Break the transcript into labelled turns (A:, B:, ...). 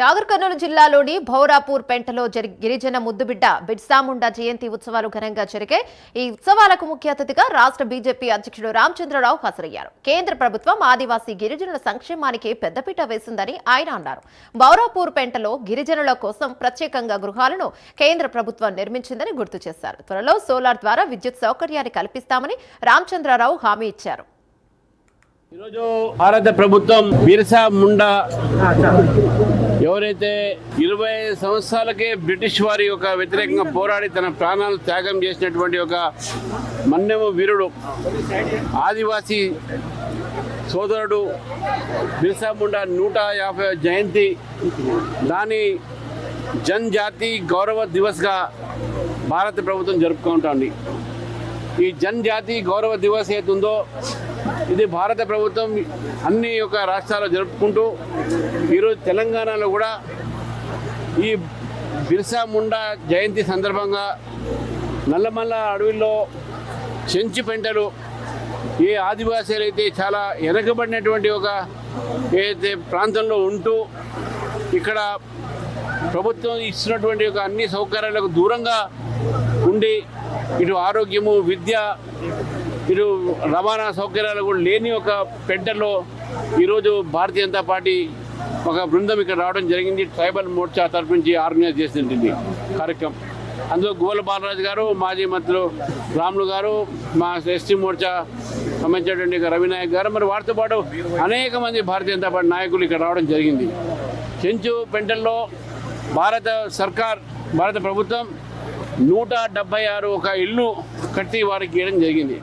A: నాగర్ కర్నూలు జిల్లాలోని భౌరాపూర్ పెంటలో జరి గిరిజన ముద్దుబిడ్డ బిడ్సాముండా జయంతి ఉత్సవాలు ఘనంగా జరిగాయి ఈ ఉత్సవాలకు ముఖ్య అతిథిగా రాష్ట్ర బీజేపీ అధ్యక్షుడు రామచంద్రరావు హాజరయ్యారు. కేంద్ర ప్రభుత్వం ఆదివాసీ గిరిజనుల సంక్షేమానికి పెద్దపీట వేసిందని ఆయన అన్నారు. భౌరాపూర్ పెంటలో గిరిజనుల కోసం ప్రత్యేకంగా గృహాలను కేంద్ర ప్రభుత్వం నిర్మించిందని గుర్తు చేశారు. త్వరలో సోలార్ ద్వారా విద్యుత్ సౌకర్యాన్ని కల్పిస్తామని రామచంద్రరావు హామీ ఇచ్చారు.
B: ఈరోజు భారత ప్రభుత్వం బిర్సా ముండా ఎవరైతే ఇరవై సంవత్సరాలకే బ్రిటిష్ వారి యొక్క వ్యతిరేకంగా పోరాడి తన ప్రాణాలు త్యాగం చేసినటువంటి ఒక మన్నెము వీరుడు ఆదివాసీ సోదరుడు బిర్సా ముండా నూట యాభై జయంతి. దాని జన్జాతి గౌరవ దివస్గా భారత ప్రభుత్వం జరుపుకుంటోంది. ఈ జన్జాతి గౌరవ దివస్ ఏతుందో ఇది భారత ప్రభుత్వం అన్ని యొక్క రాష్ట్రాల్లో జరుపుకుంటూ ఈరోజు తెలంగాణలో కూడా ఈ బిర్సా ముండా జయంతి సందర్భంగా నల్లమల్ల అడవిలో చెంచు పెంటలు ఏ ఆదివాసీలు అయితే చాలా వెనకబడినటువంటి ఒక ఏదైతే ప్రాంతంలో ఉంటూ ఇక్కడ ప్రభుత్వం ఇచ్చినటువంటి ఒక అన్ని సౌకర్యాలకు దూరంగా ఉండి ఇటు ఆరోగ్యము విద్య ఇటు రవాణా సౌకర్యాలు కూడా లేని ఒక పెంటలో ఈరోజు భారతీయ జనతా పార్టీ ఒక బృందం ఇక్కడ రావడం జరిగింది. ట్రైబల్ మోర్చా తరఫు నుంచి ఆర్గనైజ్ చేసినటువంటి కార్యక్రమం. అందులో గోల బాలరాజు గారు మాజీ మంత్రులు రాములు గారు మా ఎస్టీ మోర్చా సంబంధించినటువంటి రవినాయక్ గారు మరి వారితో పాటు అనేక మంది భారతీయ జనతా పార్టీ నాయకులు ఇక్కడ రావడం జరిగింది. చెంచు పెంటల్లో భారత సర్కార్ భారత ప్రభుత్వం నూట డెబ్బై ఆరు ఒక ఇల్లు కట్టి వారికి ఇవ్వడం జరిగింది.